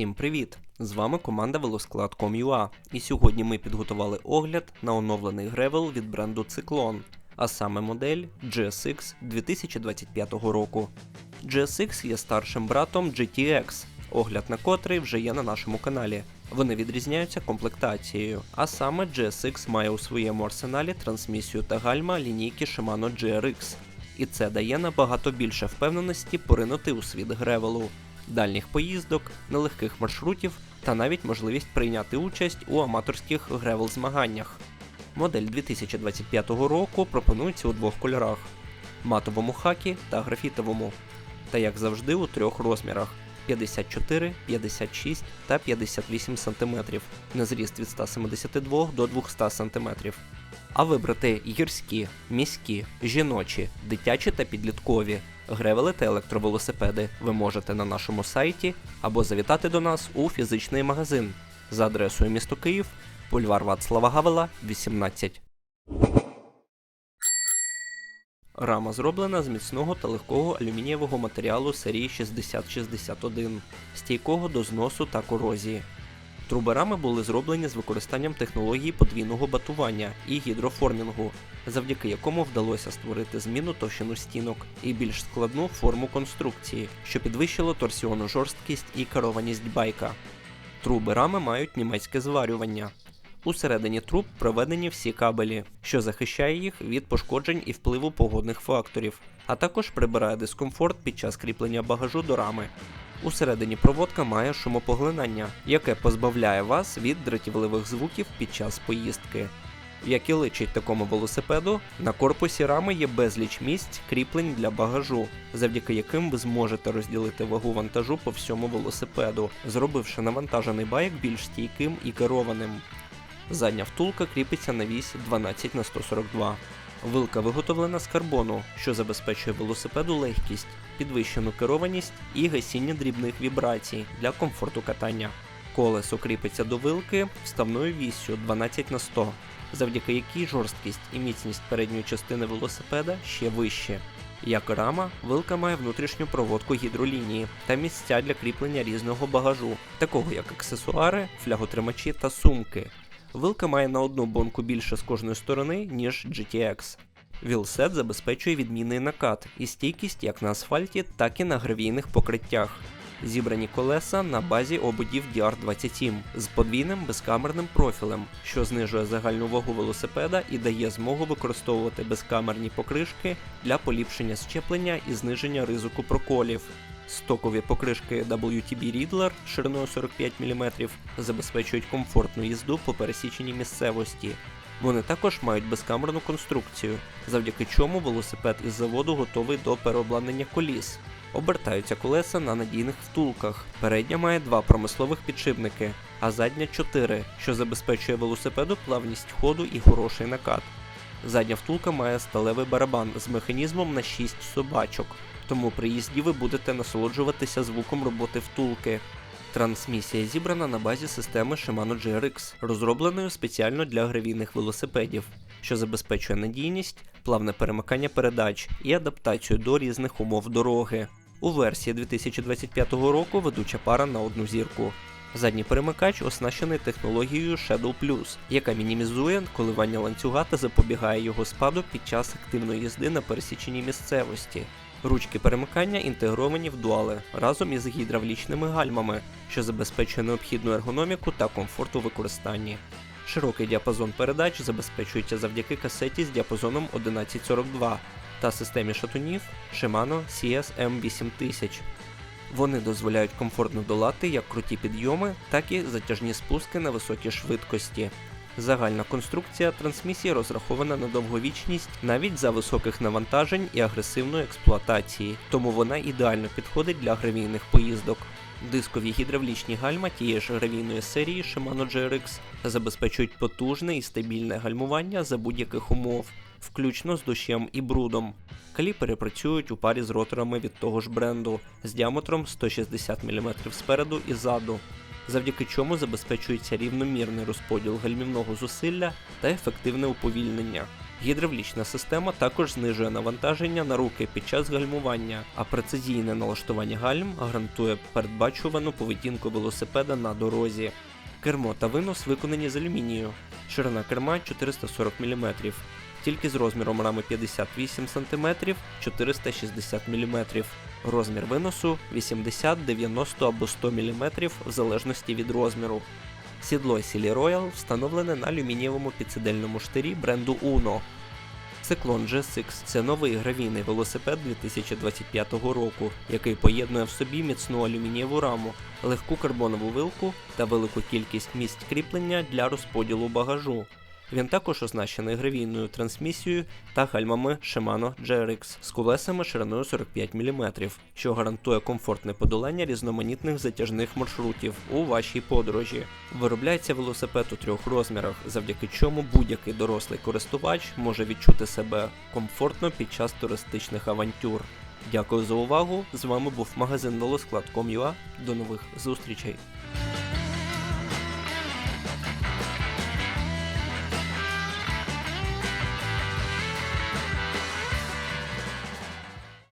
Усім привіт! З вами команда Велосклад.com.ua і сьогодні ми підготували огляд на оновлений гревел від бренду Cyclone, а саме модель GSX 2025 року. GSX є старшим братом GTX, огляд на котрий вже є на нашому каналі. Вони відрізняються комплектацією, а саме GSX має у своєму арсеналі трансмісію та гальма лінійки Shimano GRX, і це дає набагато більше впевненості поринути у світ гревелу, дальніх поїздок, нелегких маршрутів та навіть можливість прийняти участь у аматорських гревел змаганнях. Модель 2025 року пропонується у двох кольорах: матовому хакі та графітовому, та як завжди у трьох розмірах: 54, 56 та 58 см, на зріст від 172 до 200 см. А вибрати гірські, міські, жіночі, дитячі та підліткові гревели та електровелосипеди ви можете на нашому сайті або завітати до нас у фізичний магазин за адресою місто Київ, бульвар Вацлава Гавела, 18. Рама зроблена з міцного та легкого алюмінієвого матеріалу серії 6061, стійкого до зносу та корозії. Труби рами були зроблені з використанням технології подвійного батування і гідроформінгу, завдяки якому вдалося створити зміну товщину стінок і більш складну форму конструкції, що підвищило торсіону жорсткість і керованість байка. Труби рами мають німецьке зварювання. Усередині труб проведені всі кабелі, що захищає їх від пошкоджень і впливу погодних факторів, а також прибирає дискомфорт під час кріплення багажу до рами. Усередині проводка має шумопоглинання, яке позбавляє вас від дратівливих звуків під час поїздки. Як і личить такому велосипеду, на корпусі рами є безліч місць кріплень для багажу, завдяки яким ви зможете розділити вагу вантажу по всьому велосипеду, зробивши навантажений байк більш стійким і керованим. Задня втулка кріпиться на вісь 12 на 142. Вилка виготовлена з карбону, що забезпечує велосипеду легкість, підвищену керованість і гасіння дрібних вібрацій для комфорту катання. Колесо кріпиться до вилки вставною віссю 12 на 100, завдяки якій жорсткість і міцність передньої частини велосипеда ще вище. Як рама, вилка має внутрішню проводку гідролінії та місця для кріплення різного багажу, такого як аксесуари, фляготримачі та сумки. Вилка має на одну бонку більше з кожної сторони, ніж GTX. Вілсет забезпечує відмінний накат і стійкість як на асфальті, так і на гравійних покриттях. Зібрані колеса на базі ободів DR27 з подвійним безкамерним профілем, що знижує загальну вагу велосипеда і дає змогу використовувати безкамерні покришки для поліпшення щеплення і зниження ризику проколів. Стокові покришки WTB Riddler шириною 45 мм забезпечують комфортну їзду по пересіченій місцевості. Вони також мають безкамерну конструкцію, завдяки чому велосипед із заводу готовий до переобладнання коліс. Обертаються колеса на надійних втулках. Передня має два промислових підшипники, а задня 4, що забезпечує велосипеду плавність ходу і хороший накат. Задня втулка має сталевий барабан з механізмом на 6 собачок, тому при їзді ви будете насолоджуватися звуком роботи втулки. Трансмісія зібрана на базі системи Shimano GRX, розробленою спеціально для гравійних велосипедів, що забезпечує надійність, плавне перемикання передач і адаптацію до різних умов дороги. У версії 2025 року ведуча пара на одну зірку. Задній перемикач оснащений технологією Shadow Plus, яка мінімізує коливання ланцюга та запобігає його спаду під час активної їзди на пересіченій місцевості. Ручки перемикання інтегровані в дуали разом із гідравлічними гальмами, що забезпечує необхідну ергономіку та комфорт у використанні. Широкий діапазон передач забезпечується завдяки касеті з діапазоном 1142 та системі шатунів Shimano CSM 8000. Вони дозволяють комфортно долати як круті підйоми, так і затяжні спуски на високій швидкості. Загальна конструкція трансмісії розрахована на довговічність навіть за високих навантажень і агресивної експлуатації, тому вона ідеально підходить для гравійних поїздок. Дискові гідравлічні гальма тієї ж гравійної серії Shimano GRX забезпечують потужне і стабільне гальмування за будь-яких умов, включно з дощем і брудом. Каліпери працюють у парі з роторами від того ж бренду з діаметром 160 мм спереду і ззаду, завдяки чому забезпечується рівномірний розподіл гальмівного зусилля та ефективне уповільнення. Гідравлічна система також знижує навантаження на руки під час гальмування, а прецизійне налаштування гальм гарантує передбачувану поведінку велосипеда на дорозі. Кермо та винос виконані з алюмінію. Ширина керма 440 мм. Тільки з розміром рами 58 см 460 мм. Розмір виносу 80, 90 або 100 мм в залежності від розміру. Сідло Silly Royal встановлене на алюмінієвому підсидельному штирі бренду Uno. Циклон GSX – це новий гравійний велосипед 2025 року, який поєднує в собі міцну алюмінієву раму, легку карбонову вилку та велику кількість місць кріплення для розподілу багажу. Він також оснащений гравійною трансмісією та гальмами Shimano GRX з колесами шириною 45 мм, що гарантує комфортне подолання різноманітних затяжних маршрутів у вашій подорожі. Виробляється велосипед у трьох розмірах, завдяки чому будь-який дорослий користувач може відчути себе комфортно під час туристичних авантюр. Дякую за увагу! З вами був магазин велосклад.com.ua. До нових зустрічей!